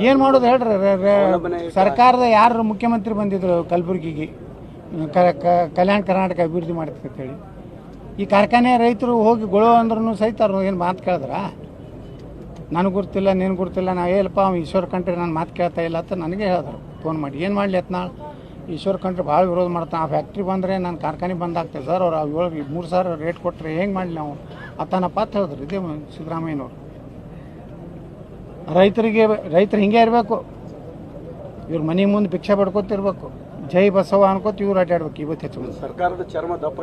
ಏನು ಮಾಡೋದು ಹೇಳ್ರಿ? ಸರ್ಕಾರದ ಯಾರು ಮುಖ್ಯಮಂತ್ರಿ ಬಂದಿದ್ರು ಕಲಬುರಗಿಗೆ? ಕಲ್ಯಾಣ ಕರ್ನಾಟಕ ಅಭಿವೃದ್ಧಿ ಮಾಡ್ತೀವಿ ಅಂತೇಳಿ ಈ ಕಾರ್ಖಾನೆ ರೈತರು ಹೋಗಿ ಗೊಳೋ ಅಂದ್ರೂ ಸಹಿತ ಅವ್ರು ಏನು ಮಾತು ಕೇಳಿದ್ರ? ನನಗೆ ಗೊತ್ತಿಲ್ಲ ನೀನು ಗುರ್ತಿಲ್ಲ ನಾ ಏಲ್ಪ ಅವ್ನು ಈಶ್ವರ ಕಂಟ್ರಿ ನಾನು ಮಾತು ಕೇಳ್ತಾ ಇಲ್ಲ ಅಂತ ನನಗೆ ಹೇಳಿದ್ರು. ಫೋನ್ ಮಾಡಿ ಏನು ಮಾಡಲಿ ನಾಳೆ ಈಶ್ವರ್ ಕಂಟ್ರಿ ಭಾಳ ವಿರೋಧ ಮಾಡ್ತಾನೆ. ಆ ಫ್ಯಾಕ್ಟ್ರಿ ಬಂದರೆ ನಾನು ಕಾರ್ಖಾನೆ ಬಂದಾಗ್ತದೆ ಸರ್ ಅವ್ರು ಏಳು ಮೂರು ಸಾವಿರ ರೇಟ್ ಕೊಟ್ಟರೆ ಹೆಂಗೆ ಮಾಡಲಿ ನಾವು? ಅತ್ತನಪ್ಪ ಅಂತ ಹೇಳಿದ್ರು. ಇದೇ ಸಿದ್ದರಾಮಯ್ಯನವ್ರು. ರೈತರಿಗೆ ರೈತರು ಹಿಂಗೆ ಇರಬೇಕು. ಇವ್ರ ಮನೆ ಮುಂದೆ ಭಿಕ್ಷೆ ಪಡ್ಕೊತಿರ್ಬೇಕು. ಜೈ ಬಸವ ಅನ್ಕೋತ ಇವ್ರು ಆಟಾಡ್ಬೇಕು ಇವತ್ತು ಹೆಚ್ಚು ಮಂದಿ. ಸರ್ಕಾರದ ಚರ್ಮ ದಪ್ಪ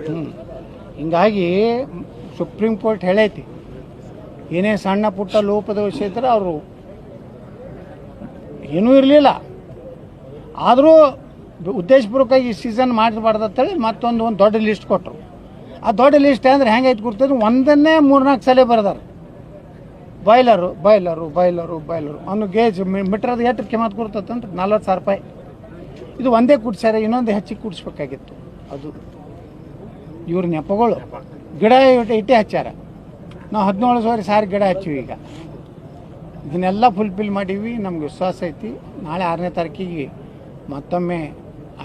ಹಿಂಗಾಗಿ ಸುಪ್ರೀಂ ಕೋರ್ಟ್ ಹೇಳೈತಿ. ಏನೇ ಸಣ್ಣ ಪುಟ್ಟ ಲೋಪದೋಷ ಇದ್ರೆ ಅವರು ಏನೂ ಇರಲಿಲ್ಲ. ಆದರೂ ಉದ್ದೇಶಪೂರ್ವಕವಾಗಿ ಈ ಸೀಸನ್ ಮಾಡಬಾರ್ದು ಅಂತೇಳಿ ಮತ್ತೊಂದು ಒಂದು ದೊಡ್ಡ ಲಿಸ್ಟ್ ಕೊಟ್ಟರು ಆ ದೊಡ್ಡ ಲಿಸ್ಟ್ ಅಂದ್ರೆ ಹೆಂಗೈತೆ ಗುರ್ತದೆ ಒಂದನ್ನೇ ಮೂರ್ನಾಲ್ಕು ಸಲ ಬರ್ದಾರೆ. ಬಾಯ್ಲರು ಬಾಯ್ಲರು ಬಾಯ್ಲರು ಬಾಯ್ಲರು. ಅವನು ಗೇಜ್ ಮೀಟ್ರದ ಎಷ್ಟು ಕಿಮ್ಮತ್ ಕೊಡ್ತಂದ್ರೆ ನಲ್ವತ್ತು ಸಾವಿರ ರೂಪಾಯಿ. ಇದು ಒಂದೇ ಕುಡ್ಸ್ಯಾರ, ಇನ್ನೊಂದು ಹೆಚ್ಚಿಗೆ ಕುಡಿಸ್ಬೇಕಾಗಿತ್ತು. ಅದು ಇವ್ರ ನೆಪಗಳು. ಗಿಡ ಇಟ್ಟು ಇಟ್ಟೆ ಹಚ್ಚಾರ ನಾವು ಹದಿನೇಳು ಸಾವಿರ ಸಾರಿ ಗಿಡ ಹಚ್ಚಿವಿ ಈಗ. ಇದನ್ನೆಲ್ಲ ಫುಲ್ಫಿಲ್ ಮಾಡೀವಿ, ನಮ್ಗೆ ವಿಶ್ವಾಸ ಐತಿ. ನಾಳೆ ಆರನೇ ತಾರೀಕಿಗೆ ಮತ್ತೊಮ್ಮೆ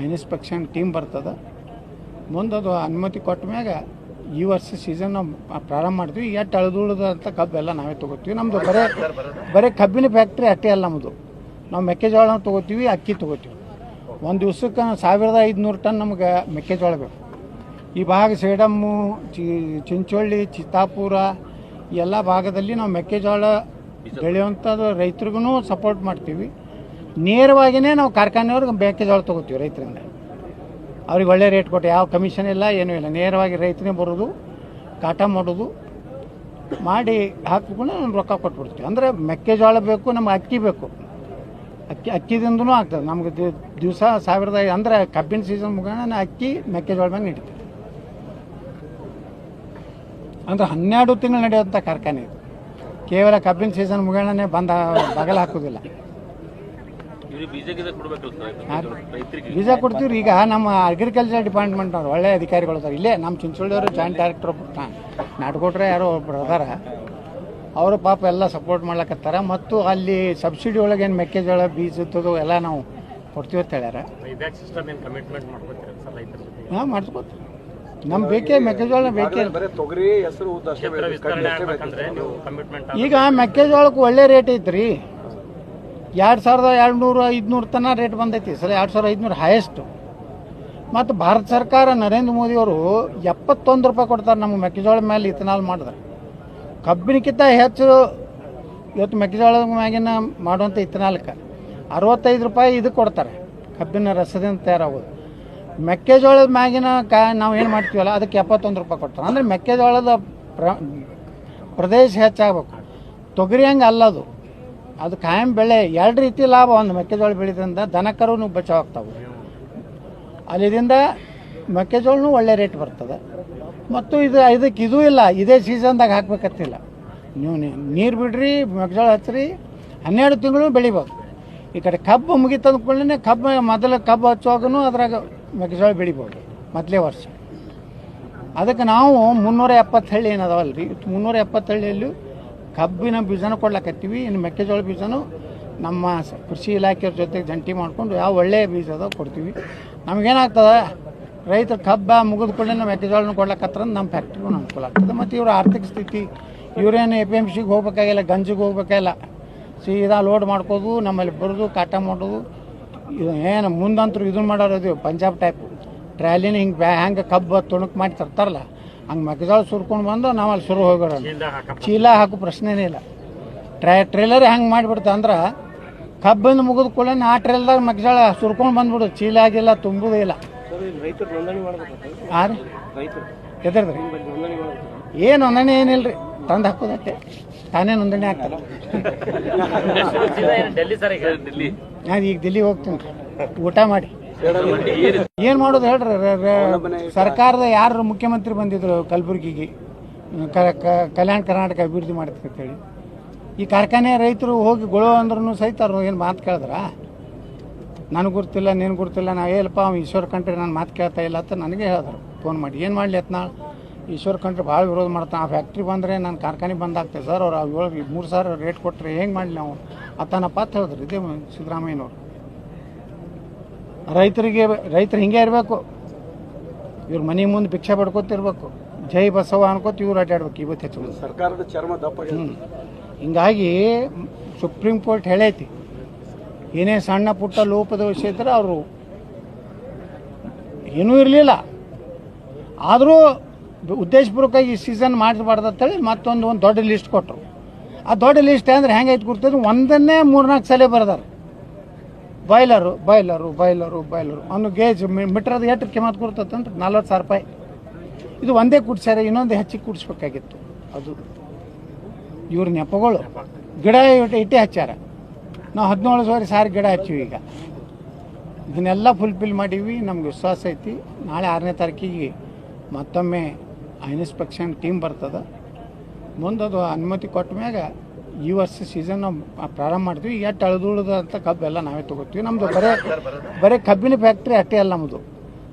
ಇನ್ಸ್ಪೆಕ್ಷನ್ ಟೀಮ್ ಬರ್ತದೆ. ಮುಂದದು ಅನುಮತಿ ಕೊಟ್ಟ ಮ್ಯಾಗ ಈ ವರ್ಷ ಸೀಸನ್ ನಾವು ಪ್ರಾರಂಭ ಮಾಡ್ತೀವಿ. ಎಷ್ಟು ಅಳದುಳಿದಂಥ ಕಬ್ಬು ಎಲ್ಲ ನಾವೇ ತೊಗೋತೀವಿ. ನಮ್ಮದು ಬರೇ ಬರೀ ಕಬ್ಬಿನ ಫ್ಯಾಕ್ಟ್ರಿ ಅಷ್ಟೇ ಅಲ್ಲ ನಮ್ಮದು ನಾವು ಮೆಕ್ಕೆಜೋಳ ತೊಗೋತೀವಿ, ಅಕ್ಕಿ ತೊಗೋತೀವಿ. ಒಂದು ದಿವ್ಸಕ್ಕೆ ಸಾವಿರದ ಐದುನೂರು ಟನ್ ನಮ್ಗೆ ಮೆಕ್ಕೆಜೋಳ ಬೇಕು. ಈ ಭಾಗ ಸೇಡಮ್ಮು ಚಿಂಚೋಳ್ಳಿ ಚಿಂಚೋಳಿ ಚಿತ್ತಾಪುರ ಎಲ್ಲ ಭಾಗದಲ್ಲಿ ನಾವು ಮೆಕ್ಕೆಜೋಳ ಬೆಳೆಯುವಂಥದ್ದು ರೈತರಿಗೂ ಸಪೋರ್ಟ್ ಮಾಡ್ತೀವಿ. ನೇರವಾಗಿಯೇ ನಾವು ಕಾರ್ಖಾನೆಯವ್ರಿಗೆ ಮೆಕ್ಕೆಜೋಳ ತೊಗೋತೀವಿ ರೈತರಿಂದ. ಅವ್ರಿಗೆ ಒಳ್ಳೆ ರೇಟ್ ಕೊಟ್ಟು, ಯಾವ ಕಮಿಷನ್ ಇಲ್ಲ, ಏನೂ ಇಲ್ಲ. ನೇರವಾಗಿ ರೈತನೇ ಬರೋದು, ಕಾಟ ಮಾಡೋದು, ಮಾಡಿ ಹಾಕಿಕೊಂಡು ನಾನು ರೊಕ್ಕ ಕೊಟ್ಬಿಡ್ತೀವಿ. ಅಂದರೆ ಮೆಕ್ಕೆಜೋಳ ಬೇಕು, ನಮ್ಗೆ ಅಕ್ಕಿ ಬೇಕು. ಅಕ್ಕಿ, ಅಕ್ಕಿದಿಂದನೂ ಆಗ್ತದೆ. ನಮ್ಗೆ ದಿವಸ ಸಾವಿರದ ಅಂದರೆ ಕಬ್ಬಿನ ಸೀಸನ್ ಮುಗಿಯೋಣ ಅಕ್ಕಿ, ಮೆಕ್ಕೆಜೋಳ ಮೇಲೆ ನಡೀತದೆ ಅಂದ್ರೆ ಹನ್ನೆರಡು ತಿಂಗಳು ನಡೆಯುವಂಥ ಕಾರ್ಖಾನೆ ಇದು. ಕೇವಲ ಕಬ್ಬಿನ ಸೀಸನ್ ಮುಗಿಯೋಣನೇ ಬಂದ, ಬಗಲ ಹಾಕೋದಿಲ್ಲ. ಬೀಜ ಕೊಡ್ತೀವಿ ಕೊಡ್ಬೇಕಲ್ಲ ಸರ್ ರೈತರಿಗೆ. ಬೀಜ ಕೊಡ್ತೀವ್ರಿ. ಈಗ ನಮ್ಮ ಅಗ್ರಿಕಲ್ಚರ್ ಡಿಪಾರ್ಟ್ಮೆಂಟ್ ಅವ್ರು ಒಳ್ಳೆ ಅಧಿಕಾರಿಗಳು ಸರ್ ಇಲ್ಲೇ ನಮ್ಮ ಚಿಂಚೋಳಿಯವರು ಜಾಯಿಂಟ್ ಡೈರೆಕ್ಟರ್ ನಾಟ್ಕೊಟ್ರೆ ಯಾರೋ ಒಬ್ರು ಅದಾರ. ಅವರು ಪಾಪ ಎಲ್ಲ ಸಪೋರ್ಟ್ ಮಾಡ್ಲಕತ್ತಾರ. ಮತ್ತು ಅಲ್ಲಿ ಸಬ್ಸಿಡಿ ಒಳಗೆ ಏನು ಮೆಕ್ಕೆಜೋಳ ಬೀಜದ್ದು ಎಲ್ಲ ನಾವು ಕೊಡ್ತೀವಿ ಅಂತ ಹೇಳ್ಯಾರ. ಸಿಸ್ಟಮ್ ಏನು ಕಮಿಟ್ಮೆಂಟ್ ಮಾಡ್ಕೊತೀರ ಸರ್ ರೈತರ ಜೊತೆ? ಹಾಂ ಮಾಡಿಸ್ಕೊತೀವಿ. ನಮ್ಗೆ ಬೇಕೇ ಮೆಕ್ಕೆಜೋಳ ಬೇಕೇ ಈಗ ಮೆಕ್ಕೆಜೋಳಕ್ಕೆ ಒಳ್ಳೆ ರೇಟ್ ಐತ್ರಿ. ಎರಡು ಸಾವಿರದ ಎರಡು ನೂರು ಐದುನೂರು ತನಕ ರೇಟ್ ಬಂದೈತಿ. ಸರ್ ಎರಡು ಸಾವಿರದ ಐದುನೂರು ಹೈಯೆಸ್ಟು ಮತ್ತು ಭಾರತ ಸರ್ಕಾರ ನರೇಂದ್ರ ಮೋದಿಯವರು ಎಪ್ಪತ್ತೊಂದು ರೂಪಾಯಿ ಕೊಡ್ತಾರೆ ನಮ್ಮ ಮೆಕ್ಕೆಜೋಳ ಮೇಲೆ ಇಥನಾಲ್ ಮಾಡಿದ್ರೆ. ಕಬ್ಬಿನಕ್ಕಿಂತ ಹೆಚ್ಚು ಇವತ್ತು ಮೆಕ್ಕೆಜೋಳ ಮ್ಯಾಗಿನ ಮಾಡುವಂಥ ಇಥನಾಲ್ಕ. ಅರವತ್ತೈದು ರೂಪಾಯಿ ಇದು ಕೊಡ್ತಾರೆ. ಕಬ್ಬಿನ ರಸದಿಂದ ತಯಾರಾಗೋದು. ಮೆಕ್ಕೆಜೋಳದ ಮ್ಯಾಗಿನ ಕಾ ನಾವು ಏನು ಮಾಡ್ತೀವಲ್ಲ, ಅದಕ್ಕೆ ಎಪ್ಪತ್ತೊಂದು ರೂಪಾಯಿ ಕೊಡ್ತಾರೆ. ಅಂದರೆ ಮೆಕ್ಕೆಜೋಳದ ಪ್ರ, ಪ್ರದೇಶ ಹೆಚ್ಚಾಗಬೇಕು. ತೊಗರಿ ಹಂಗೆ ಅಲ್ಲದು. ಅದು ಕಾಯಂ ಬೆಳೆ. ಎರಡು ರೀತಿ ಲಾಭ. ಒಂದು ಮೆಕ್ಕೆಜೋಳ ಬೆಳೆದ್ರಿಂದ ದನ ಕರುನು ಬಚಾವ್ ಆಗ್ತಾವೆ. ಅಲ್ಲಿದಿಂದ ಮೆಕ್ಕೆಜೋಳನೂ ಒಳ್ಳೆ ರೇಟ್ ಬರ್ತದೆ. ಮತ್ತು ಇದು ಇದಕ್ಕೆ ಇದೂ ಇಲ್ಲ. ಇದೇ ಸೀಸನ್ದಾಗ ಹಾಕ್ಬೇಕತ್ತಿಲ್ಲ. ನೀವು ನೀರು ಬಿಡ್ರಿ, ಮೆಕ್ಕೆಜೋಳ ಹಚ್ಚಿರಿ ಹನ್ನೆರಡು ತಿಂಗಳು ಬೆಳಿಬೋದು. ಈ ಕಡೆ ಕಬ್ಬು ಮುಗಿತಂದ ಕೂಡಲೇ ಕಬ್ಬು, ಮೊದಲು ಕಬ್ಬು ಹಚ್ಚುವಾಗೂ ಅದ್ರಾಗ ಮೆಕ್ಕೆಜೋಳ ಬೆಳಿಬೋದು. ಮೊದಲೇ ವರ್ಷ. ಅದಕ್ಕೆ ನಾವು ಮುನ್ನೂರ ಎಪ್ಪತ್ತು ಹಳ್ಳಿ ಏನದವಲ್ಲ ರೀ ಮುನ್ನೂರ ಎಪ್ಪತ್ತು ಹಳ್ಳಿಯಲ್ಲಿ ಕಬ್ಬಿನ ಬೀಜನೂ ಕೊಡ್ಲಕತ್ತೀವಿ ಇನ್ನು ಮೆಕ್ಕೆಜೋಳ ಬೀಜನೂ ನಮ್ಮ ಕೃಷಿ ಇಲಾಖೆಯವ್ರ ಜೊತೆಗೆ ಜಂಟಿ ಮಾಡಿಕೊಂಡು ಯಾವ ಒಳ್ಳೆಯ ಬೀಜ ಅದ ಕೊಡ್ತೀವಿ. ನಮಗೇನಾಗ್ತದೆ, ರೈತರು ಕಬ್ಬ ಮುಗಿದ ಕೂಡಲೇ ನಾವು ಮೆಕ್ಕೆಜೋಳನ ಕೊಡ್ಲಕ್ಕತ್ರ ನಮ್ಮ ಫ್ಯಾಕ್ಟ್ರಿಗೂ ಅನುಕೂಲ ಆಗ್ತದೆ. ಮತ್ತು ಇವರ ಆರ್ಥಿಕ ಸ್ಥಿತಿ, ಇವರೇನು ಎ ಪಿ ಎಂ ಸಿಗೆ ಹೋಗ್ಬೇಕಾಗಿಲ್ಲ, ಗಂಜಿಗೆ ಹೋಗ್ಬೇಕಾಗಿಲ್ಲ, ಸೀದಾ ಲೋಡ್ ಮಾಡ್ಕೋದು, ನಮ್ಮಲ್ಲಿ ಬರೋದು, ಕಾಟ ಮಾಡೋದು, ಇದು ಏನು ಮುಂದಂತರೂ ಇದನ್ನ ಮಾಡೋರು ಪಂಜಾಬ್ ಟೈಪ್ ಟ್ರ್ಯಾಲಿನ ಹಿಂಗೆ ಬ್ಯಾ ಹೆಂಗೆ ಕಬ್ಬು ತುಣುಕು ಮಾಡಿ ತರ್ತಾರಲ್ಲ ಹಂಗೆ ಮೆಕ್ಕೆಜೋಳ ಸುರ್ಕೊಂಡು ಬಂದು ನಾವು ಅಲ್ಲಿ ಸುರು ಹೋಗೋಣ. ಚೀಲ ಹಾಕೋ ಪ್ರಶ್ನೆನೇ ಇಲ್ಲ. ಟ್ರೈ ಟ್ರೇಲರ್ ಹೆಂಗೆ ಮಾಡಿಬಿಡ್ತ ಅಂದ್ರೆ ಕಬ್ಬಿಂದ ಮುಗಿದ ಕೂಡ ಆ ಟ್ರೇಲ್ದಾಗ ಮೆಕ್ಕೆಜೋಳ ಸುರ್ಕೊಂಡು ಬಂದ್ಬಿಡು. ಚೀಲ ಆಗಿಲ್ಲ ತುಂಬುದೇ ಇಲ್ಲ. ಎದ್ರದ್ರಿ ಮಾಡ್ಬೇಕು ಏನು ನೋಂದಣಿ ಏನಿಲ್ಲ ರೀ ತಂದು ಹಾಕೋದಕ್ಕೆ ತಾನೇ ನೋಂದಣಿ ಆಗ್ತಲ್ಲ ನಾನು ಈಗ ದಿಲ್ಲಿಗೆ ಹೋಗ್ತೀನಿ. ಊಟ ಮಾಡಿ. ಏನು ಮಾಡೋದು ಹೇಳ್ರಿ ಸರ್ಕಾರದ ಯಾರು ಮುಖ್ಯಮಂತ್ರಿ ಬಂದಿದ್ರು ಕಲಬುರಗಿಗೆ ಕಲ್ಯಾಣ ಕರ್ನಾಟಕ ಅಭಿವೃದ್ಧಿ ಮಾಡ್ತೀವಿ ಅಂತೇಳಿ ಈ ಕಾರ್ಖಾನೆ ರೈತರು ಹೋಗಿ ಗೊಳು ಅಂದ್ರೂ ಸಹಿತ ಅವ್ರು ಏನು ಮಾತು ಕೇಳಿದ್ರ? ನನಗೆ ಗೊತ್ತಿಲ್ಲ ನೀನು ಗೊತ್ತಿಲ್ಲ ನಾ ಹೇಳಪ್ಪ ಅವ್ನು ಈಶ್ವರ ಕಂಟ್ರಿ ನಾನು ಮಾತು ಕೇಳ್ತಾ ಇಲ್ಲ ಅಂತ ನನಗೆ ಹೇಳಿದ್ರು. ಫೋನ್ ಮಾಡಿ, ಏನು ಮಾಡಲಿ ಯತ್ನಾಳ್ ಈಶ್ವರ ಕಂಟ್ರಿ ಭಾಳ ವಿರೋಧ ಮಾಡ್ತಾನೆ. ಆ ಫ್ಯಾಕ್ಟ್ರಿ ಬಂದರೆ ನಾನು ಕಾರ್ಖಾನೆ ಬಂದಾಗ್ತದೆ ಸರ್, ಅವ್ರು ಏಳು, ಮೂರು ಸಾವಿರ ರೇಟ್ ಕೊಟ್ಟರೆ ಹೆಂಗೆ ಮಾಡಲಿ ನಾವು? ಅತನಪ್ಪ ಅಂತ ಹೇಳಿದ್ರು ಇದೇ ಸಿದ್ದರಾಮಯ್ಯನವರು. ರೈತರಿಗೆ ರೈತರು ಹಿಂಗೆ ಇರಬೇಕು. ಇವ್ರ ಮನೆ ಮುಂದೆ ಭಿಕ್ಷೆ ಪಡ್ಕೊತಿರ್ಬೇಕು. ಜೈ ಬಸವ ಅನ್ಕೋತ ಇವ್ರು ಅಡ್ಡಾಡ್ಬೇಕು ಇವತ್ತು ಹೆಚ್ಚು ಸರ್ಕಾರದ ಚರ್ಮ ದಪ್ಪ ಹಿಂಗಾಗಿ ಸುಪ್ರೀಂ ಕೋರ್ಟ್ ಹೇಳೈತಿ. ಏನೇ ಸಣ್ಣ ಪುಟ್ಟ ಲೋಪದ ವಿಷಯ ಇದ್ರೆ ಅವರು ಏನೂ ಇರಲಿಲ್ಲ. ಆದರೂ ಉದ್ದೇಶಪೂರ್ವಕವಾಗಿ ಈ ಸೀಸನ್ ಮಾಡಿರಬಾರ್ದು ಅಂತೇಳಿ ಮತ್ತೊಂದು ಒಂದು ದೊಡ್ಡ ಲಿಸ್ಟ್ ಕೊಟ್ಟರು ಆ ದೊಡ್ಡ ಲಿಸ್ಟ್ ಅಂದ್ರೆ ಹೆಂಗೈತೆ ಗುರ್ತದೆ ಒಂದನ್ನೇ ಮೂರ್ನಾಲ್ಕು ಸಲ ಬರ್ದಾರೆ. ಬಾಯ್ಲರು ಬಾಯ್ಲರು ಬಾಯ್ಲರು ಬಾಯ್ಲರು. ಅವನು ಗೇಜ್ ಮೀಟ್ರದ ಎಷ್ಟು ಕಿಮ್ಮತ್ ಕೊಡ್ತದೆ ಅಂತ ನಲ್ವತ್ತು ಸಾವಿರ ರೂಪಾಯಿ. ಇದು ಒಂದೇ ಕುಡ್ಸ್ಯಾರ ಇನ್ನೊಂದು ಹೆಚ್ಚಿಗೆ ಕುಡಿಸ್ಬೇಕಾಗಿತ್ತು. ಅದು ಇವ್ರ ನೆಪಗಳು. ಗಿಡ ಇಟ್ಟು ಇಟ್ಟೇ ಹಚ್ಚಾರ. ನಾವು ಹದಿನೇಳು ಸಾವಿರ ಸಾರಿ ಗಿಡ ಹಚ್ಚಿವಿ ಈಗ. ಇದನ್ನೆಲ್ಲ ಫುಲ್ಫಿಲ್ ಮಾಡೀವಿ, ನಮ್ಗೆ ವಿಶ್ವಾಸ ಐತಿ. ನಾಳೆ ಆರನೇ ತಾರೀಕಿಗೆ ಮತ್ತೊಮ್ಮೆ ಇನ್ಸ್ಪೆಕ್ಷನ್ ಟೀಮ್ ಬರ್ತದೆ. ಮುಂದದು ಅನುಮತಿ ಕೊಟ್ಟ ಮ್ಯಾಗ ಈ ವರ್ಷ ಸೀಸನ್ ನಾವು ಪ್ರಾರಂಭ ಮಾಡ್ತೀವಿ ಎಷ್ಟು ಅಳದುಳಿದ ಅಂತ ಎಲ್ಲ ನಾವೇ ತೊಗೋತೀವಿ. ನಮ್ಮದು ಬರೇ ಬರೀ ಕಬ್ಬಿನ ಫ್ಯಾಕ್ಟ್ರಿ ಅಷ್ಟೇ ಅಲ್ಲ ನಮ್ಮದು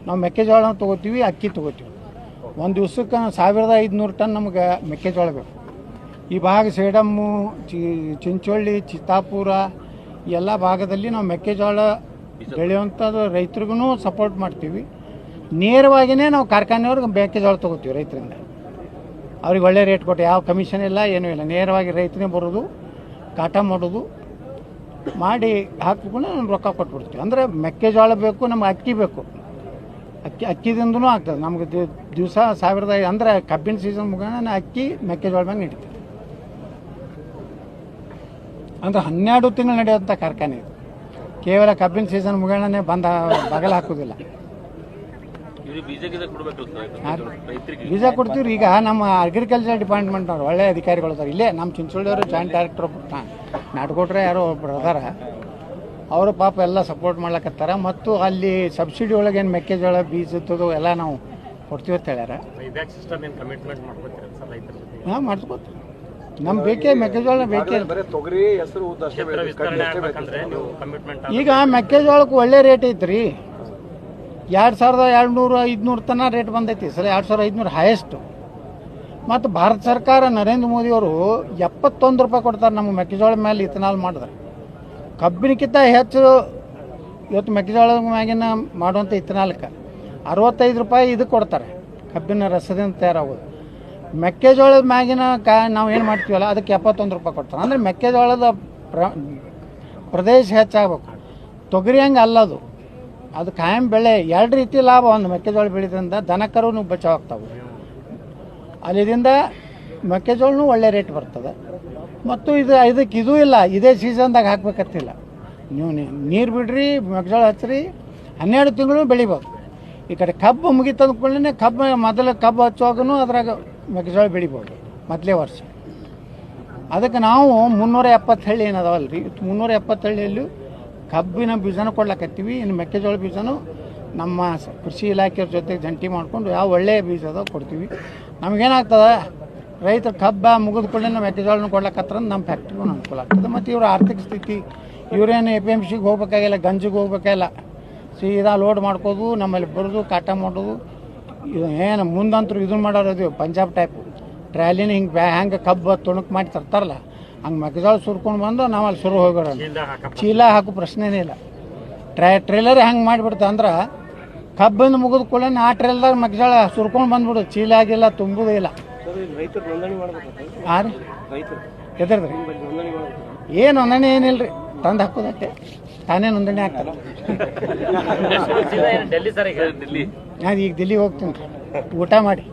ನಾವು ಮೆಕ್ಕೆಜೋಳ ತೊಗೋತೀವಿ, ಅಕ್ಕಿ ತೊಗೋತೀವಿ. ಒಂದು ದಿವ್ಸಕ್ಕೆ ಸಾವಿರದ ಐದುನೂರು ಟನ್ ನಮ್ಗೆ ಮೆಕ್ಕೆಜೋಳ ಬೇಕು. ಈ ಭಾಗ ಸೇಡಮ್ಮು ಚಿಂಚೋಳ್ಳಿ, ಚಿತ್ತಾಪುರ ಎಲ್ಲ ಭಾಗದಲ್ಲಿ ನಾವು ಮೆಕ್ಕೆಜೋಳ ಬೆಳೆಯುವಂಥದ್ದು ರೈತರಿಗೂ ಸಪೋರ್ಟ್ ಮಾಡ್ತೀವಿ. ನೇರವಾಗಿಯೇ ನಾವು ಕಾರ್ಖಾನೆಯವ್ರಿಗೆ ಮೆಕ್ಕೆಜೋಳ ತೊಗೋತೀವಿ ರೈತರಿಂದ. ಅವ್ರಿಗೆ ಒಳ್ಳೆ ರೇಟ್ ಕೊಟ್ಟು ಯಾವ ಕಮಿಷನ್ ಇಲ್ಲ, ಏನೂ ಇಲ್ಲ. ನೇರವಾಗಿ ರೈತನೇ ಬರೋದು, ಕಾಟ ಮಾಡೋದು, ಮಾಡಿ ಹಾಕಿಕೊಂಡು ನಾನು ರೊಕ್ಕ ಕೊಟ್ಬಿಡ್ತೀವಿ. ಅಂದರೆ ಮೆಕ್ಕೆಜೋಳ ಬೇಕು, ನಮ್ಗೆ ಅಕ್ಕಿ ಬೇಕು. ಅಕ್ಕಿ, ಅಕ್ಕಿದಿಂದನೂ ಆಗ್ತದೆ. ನಮ್ಗೆ ದಿವಸ ಸಾವಿರದ ಅಂದರೆ ಕಬ್ಬಿನ ಸೀಸನ್ ಮುಗಿದ ಅಕ್ಕಿ, ಮೆಕ್ಕೆಜೋಳ ಮ್ಯಾಗ ನಡೀತದೆ ಅಂದ್ರೆ ಹನ್ನೆರಡು ತಿಂಗಳು ನಡೆಯುವಂಥ ಕಾರ್ಖಾನೆ ಕೇವಲ ಕಬ್ಬಿನ ಸೀಸನ್ ಮುಗೋಣನೇ ಬಂದ, ಬಗಲ ಹಾಕೋದಿಲ್ಲ. ಬೀಜ ಕೊಡ್ತೀವಿ. ಈಗ ನಮ್ಮ ಅಗ್ರಿಕಲ್ಚರ್ ಡಿಪಾರ್ಟ್ಮೆಂಟ್ ಅವ್ರು ಒಳ್ಳೆ ಅಧಿಕಾರಿಗಳು ಅದಾರ ಇಲ್ಲೇ ನಮ್ಮ ಚಿಂಚೋಳಿಯವರು ಜಾಯಿಂಟ್ ಡೈರೆಕ್ಟರ್ ನಾಟ್ಕೊಟ್ರೆ ಯಾರೋ ಒಬ್ರು ಅದಾರ. ಅವರು ಪಾಪ ಎಲ್ಲ ಸಪೋರ್ಟ್ ಮಾಡ್ಲಕತ್ತಾರ. ಮತ್ತು ಅಲ್ಲಿ ಸಬ್ಸಿಡಿ ಒಳಗೆ ಏನು ಮೆಕ್ಕೆಜೋಳ ಬೀಜದ್ದು ಎಲ್ಲ ನಾವು ಕೊಡ್ತೀವಿ ಅಂತ ಹೇಳ್ಯಾರ. ಹಾಂ ಮಾಡ್ಸ್ಕೊತೀವಿ ನಮ್ಗೆ ಬೇಕೇ ಮೆಕ್ಕೆಜೋಳ ಬೇಕೇ ಈಗ ಮೆಕ್ಕೆಜೋಳಕ್ಕೆ ಒಳ್ಳೆ ರೇಟ್ ಐತ್ರಿ. ಎರಡು ಸಾವಿರದ ಎರಡು ನೂರು ಐದುನೂರು ತನಕ ರೇಟ್ ಬಂದೈತಿ. ಸರ್, ಎರಡು ಸಾವಿರದ ಐದುನೂರು ಹೈಯೆಸ್ಟು ಮತ್ತು ಭಾರತ ಸರ್ಕಾರ ನರೇಂದ್ರ ಮೋದಿಯವರು ಎಪ್ಪತ್ತೊಂದು ರೂಪಾಯಿ ಕೊಡ್ತಾರೆ ನಮ್ಮ ಮೆಕ್ಕೆಜೋಳ ಮೇಲೆ ಇಥನಾಲ್ ಮಾಡಿದ್ರೆ. ಕಬ್ಬಿನಕ್ಕಿಂತ ಹೆಚ್ಚು ಇವತ್ತು ಮೆಕ್ಕೆಜೋಳದ ಮ್ಯಾಗಿನ ಮಾಡುವಂಥ ಇಥನಾಲ್ಕ. ಅರವತ್ತೈದು ರೂಪಾಯಿ ಇದು ಕೊಡ್ತಾರೆ. ಕಬ್ಬಿನ ರಸದಿಂದ ತಯಾರಾಗೋದು. ಮೆಕ್ಕೆಜೋಳದ ಮ್ಯಾಗಿನ ಕಾ, ನಾವು ಏನು ಮಾಡ್ತೀವಲ್ಲ, ಅದಕ್ಕೆ ಎಪ್ಪತ್ತೊಂದು ರೂಪಾಯಿ ಕೊಡ್ತಾರೆ. ಅಂದರೆ ಮೆಕ್ಕೆಜೋಳದ ಪ್ರ, ಪ್ರದೇಶ ಹೆಚ್ಚಾಗಬೇಕು. ತೊಗರಿ ಹಂಗೆ ಅಲ್ಲದು. ಅದು ಕಾಯಂ ಬೆಳೆ ಎರಡು ರೀತಿ ಲಾಭ, ಒಂದು ಮೆಕ್ಕೆಜೋಳ ಬೆಳೆದ್ರಿಂದ ದನಕರು ಬಚಾವ್ ಆಗ್ತಾವೆ. ಅಲ್ಲಿದಿಂದ ಮೆಕ್ಕೆಜೋಳನೂ ಒಳ್ಳೆ ರೇಟ್ ಬರ್ತದೆ. ಮತ್ತು ಇದು ಇದಕ್ಕೆ ಇದೂ ಇಲ್ಲ, ಇದೇ ಸೀಸನ್ದಾಗ ಹಾಕ್ಬೇಕತ್ತಿಲ್ಲ ನೀವು ನೀರು ಬಿಡ್ರಿ, ಮೆಕ್ಕೆಜೋಳ ಹಚ್ಚಿರಿ ಹನ್ನೆರಡು ತಿಂಗಳು ಬೆಳಿಬೋದು. ಈ ಕಡೆ ಕಬ್ಬು ಮುಗಿತಂದ ಕೂಡಲೇ ಕಬ್ಬು, ಮೊದಲು ಕಬ್ಬು ಹಚ್ಚುವಾಗೂ ಅದ್ರಾಗ ಮೆಕ್ಕೆಜೋಳ ಬೆಳಿಬೋದು, ಮೊದಲೇ ವರ್ಷ. ಅದಕ್ಕೆ ನಾವು ಮುನ್ನೂರ ಎಪ್ಪತ್ತು ಹಳ್ಳಿ ಏನದಾವಲ್ಲ ರೀ ಮುನ್ನೂರ ಎಪ್ಪತ್ತು ಹಳ್ಳಿಯಲ್ಲೂ ಕಬ್ಬಿನ ಬೀಜನ ಕೊಡ್ಲಕತ್ತೀವಿ ಇನ್ನು ಮೆಕ್ಕೆಜೋಳ ಬೀಜನೂ ನಮ್ಮ ಕೃಷಿ ಇಲಾಖೆಯವ್ರ ಜೊತೆ ಜಂಟಿ ಮಾಡಿಕೊಂಡು ಯಾವ ಒಳ್ಳೆಯ ಬೀಜ ಅದ ಕೊಡ್ತೀವಿ. ನಮಗೇನಾಗ್ತದೆ ರೈತರು ಕಬ್ಬ ಮುಗಿದ ಕೂಡಲೇ ಮೆಕ್ಕೆಜೋಳನ ಕೊಡ್ಲಕತ್ರ ನಮ್ಮ ಫ್ಯಾಕ್ಟ್ರಿಗೂ ಅನುಕೂಲ ಆಗ್ತದೆ. ಮತ್ತು ಇವ್ರ ಆರ್ಥಿಕ ಸ್ಥಿತಿ, ಇವರೇನು ಎ ಪಿ ಎಂ ಸಿಗೆ ಹೋಗ್ಬೇಕಾಗಿಲ್ಲ, ಗಂಜಿಗೆ ಹೋಗ್ಬೇಕಾಗಿಲ್ಲ, ಸೀದಾ ಲೋಡ್ ಮಾಡ್ಕೋದು, ನಮ್ಮಲ್ಲಿ ಬರೋದು, ಕಾಟ ಮಾಡೋದು, ಇದು ಏನು ಮುಂದಂತರೂ ಇದನ್ನು ಮಾಡೋರು ಪಂಜಾಬ್ ಟೈಪ್ ಟ್ರ್ಯಾಲಿನ ಹಿಂಗೆ ಬ್ಯಾ ಹೆಂಗೆ ಕಬ್ಬು ತುಣುಕು ಮಾಡಿ ತರ್ತಾರಲ್ಲ ಹಂಗೆ ಮೆಕ್ಕೆಜೋಳ ಸುರ್ಕೊಂಡು ಬಂದು ನಾವು ಅಲ್ಲಿ ಸುರು ಹೋಗೋಣ ಚೀಲ ಹಾಕೋ ಪ್ರಶ್ನೆನೇ ಇಲ್ಲ. ಟ್ರೈ ಟ್ರೇಲರ್ ಹೆಂಗೆ ಮಾಡಿಬಿಡ್ತು ಅಂದ್ರೆ ಕಬ್ಬಿಂದ ಮುಗಿದ ಕೂಡ ಆ ಟ್ರೇಲ್ದಾಗ ಮೆಕ್ಕೆಜೋಳ ಸುರ್ಕೊಂಡು ಬಂದ್ಬಿಡು. ಚೀಲ ಆಗಿಲ್ಲ ತುಂಬುದೇ ಇಲ್ಲ. ರೀ. ಎದ್ರದ್ರಿ ಮಾಡ್ಬೇಕು ಏನು ನೋಂದಣಿ ಏನಿಲ್ಲ ರೀ ತಂದು ಹಾಕೋದಕ್ಕೆ. ತಾನೇ ನೋಂದಣಿ ಹಾಕ್ತಾರೆ ಡೆಲ್ಲಿ ಸರ್ ಈಗ? ಡೆಲ್ಲಿ ನಾನು ಈಗ ದಿಲ್ಲಿಗೆ ಹೋಗ್ತೀನಿ. ರೀ ಊಟ ಮಾಡಿ.